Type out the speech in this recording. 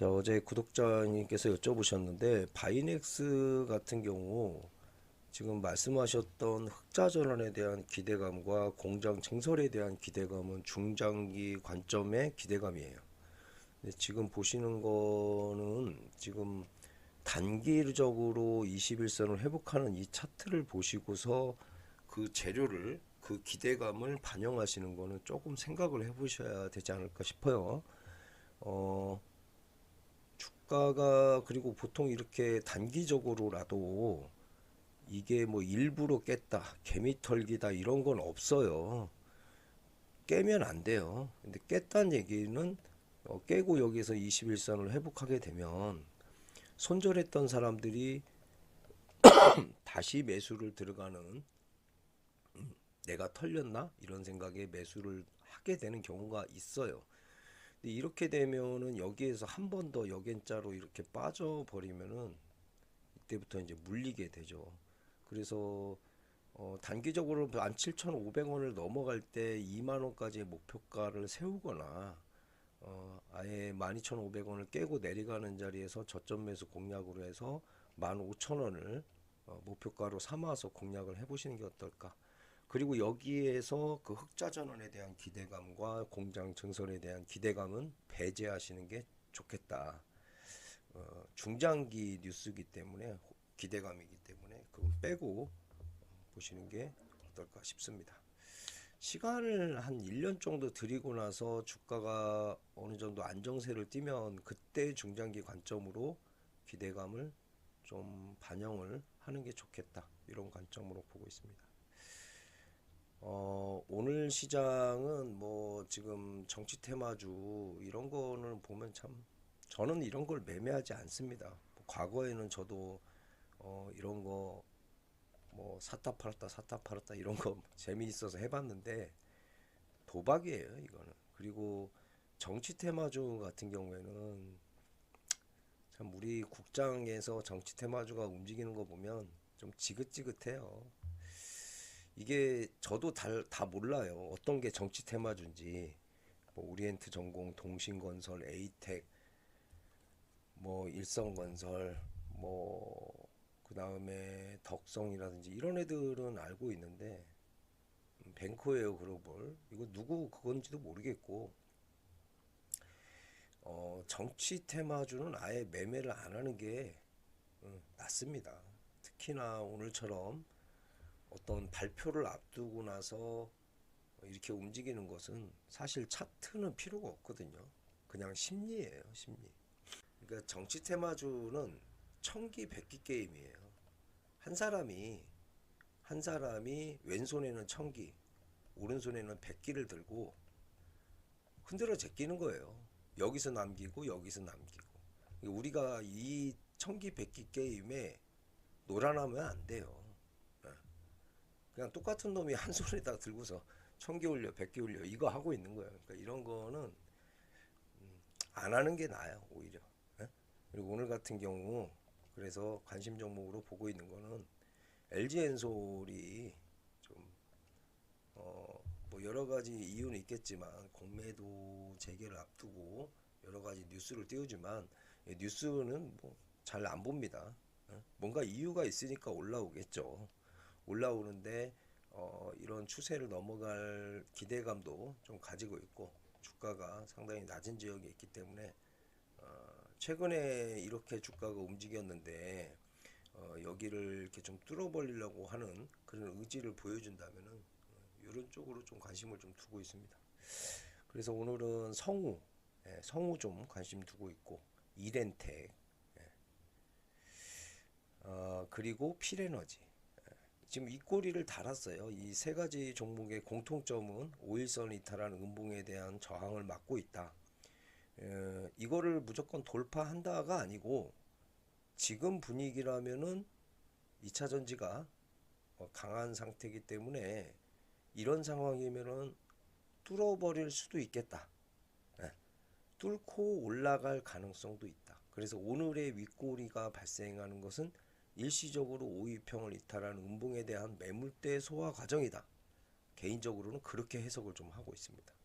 자, 어제 구독자님께서 여쭤보셨는데 바이넥스 같은 경우 지금 말씀하셨던 흑자 전환에 대한 기대감과 공장 증설에 대한 기대감은 중장기 관점의 기대감이에요. 지금 보시는 거는 지금 단기적으로 21선을 회복하는 이 차트를 보시고서 그 재료를 그 기대감을 반영하시는 거는 조금 생각을 해보셔야 되지 않을까 싶어요. 어, 주가가 그리고 보통 이렇게 단기적으로라도 이게 뭐 일부러 깼다, 개미털기다 이런 건 없어요. 깨면 안 돼요. 근데 깼다는 얘기는 어, 깨고 여기서 21선을 회복하게 되면 손절했던 사람들이 다시 매수를 들어가는 음, 내가 털렸나 이런 생각에 매수를 하게 되는 경우가 있어요. 근데 이렇게 되면은 여기에서 한 번더 역엔자로 이렇게 빠져 버리면은 이때부터 이제 물리게 되죠. 그래서 어, 단기적으로 17,500원을 넘어갈 때 2만 원까지의 목표가를 세우거나 어, 아예 12,500원을 깨고 내려가는 자리에서 저점 매수 공략으로 해서 15,000원을 어, 목표가로 삼아서 공략을 해보시는 게 어떨까? 그리고 여기에서 그 흑자 전환에 대한 기대감과 공장 증설에 대한 기대감은 배제하시는 게 좋겠다. 어, 중장기 뉴스이기 때문에 호- 기대감이기 때문에 그건 빼고 보시는 게 어떨까 싶습니다. 시간을 한 1년 정도 들이고 나서 주가가 어느 정도 안정세를 띠면 그때 중장기 관점으로 기대감을 좀 반영을 하는 게 좋겠다. 이런 관점으로 보고 있습니다. 어, 오늘 시장은 뭐 지금 정치 테마주 이런 거는 보면 참 저는 이런 걸 매매하지 않습니다. 뭐 과거에는 저도 어, 이런 거 뭐 샀다 팔았다 샀다 팔았다 이런 거 재미있어서 해봤는데 도박이에요 이거는. 그리고 정치 테마주 같은 경우에는 참 우리 국장에서 정치 테마주가 움직이는 거 보면 좀 지긋지긋해요. 이게 저도 다, 다 몰라요. 어떤 게 정치 테마주인지. 뭐 오리엔트 전공, 동신건설, 에이텍, 뭐 일성건설, 뭐 그다음에 덕성이라든지 이런 애들은 알고 있는데 음, 뱅코웨어 글로벌 이거 누구 그건지도 모르겠고 어, 정치 테마주는 아예 매매를 안 하는 게 음, 낫습니다. 특히나 오늘처럼 어떤 발표를 앞두고 나서 이렇게 움직이는 것은 사실 차트는 필요가 없거든요. 그냥 심리예요, 심리. 그러니까 정치 테마주는 천기 백기 게임이에요. 한 사람이 한 사람이 왼손에는 천기, 오른손에는 백기를 들고 흔들어 제끼는 거예요. 여기서 남기고 여기서 남기고. 우리가 이 천기 백기 게임에 놀아나면 안 돼요. 그냥 똑같은 놈이 한 손에다 들고서 천 개 올려 백 개 올려 이거 하고 있는 거예요. 그러니까 이런 거는 음, 안 하는 게 나아요 오히려. 예? 그리고 오늘 같은 경우 그래서 관심 종목으로 보고 있는 거는 LG 엔솔이 좀 어 뭐 여러 가지 이유는 있겠지만 공매도 재개를 앞두고 여러 가지 뉴스를 띄우지만 이 뉴스는 뭐 잘 안 봅니다. 예? 뭔가 이유가 있으니까 올라오겠죠. 올라오는데 어, 이런 추세를 넘어갈 기대감도 좀 가지고 있고 주가가 상당히 낮은 지역에 있기 때문에 어, 최근에 이렇게 주가가 움직였는데 어, 여기를 이렇게 좀 뚫어버리려고 하는 그런 의지를 보여준다면은 어, 이런 쪽으로 좀 관심을 좀 두고 있습니다. 그래서 오늘은 성우, 예, 성우 좀 관심 두고 있고 이렌텍, 예. 어, 그리고 필에너지. 지금 이 꼬리를 달았어요. 이 세 가지 종목의 공통점은 5일선 이탈한 음봉에 대한 저항을 막고 있다. 에, 이거를 무조건 돌파한다가 아니고 지금 분위기라면은 2차 전지가 어, 강한 상태이기 때문에 이런 상황이면은 뚫어버릴 수도 있겠다. 예, 뚫고 올라갈 가능성도 있다. 그래서 오늘의 윗꼬리가 발생하는 것은 일시적으로 5위평을 이탈한 음봉에 대한 매물대 소화 과정이다. 개인적으로는 그렇게 해석을 좀 하고 있습니다.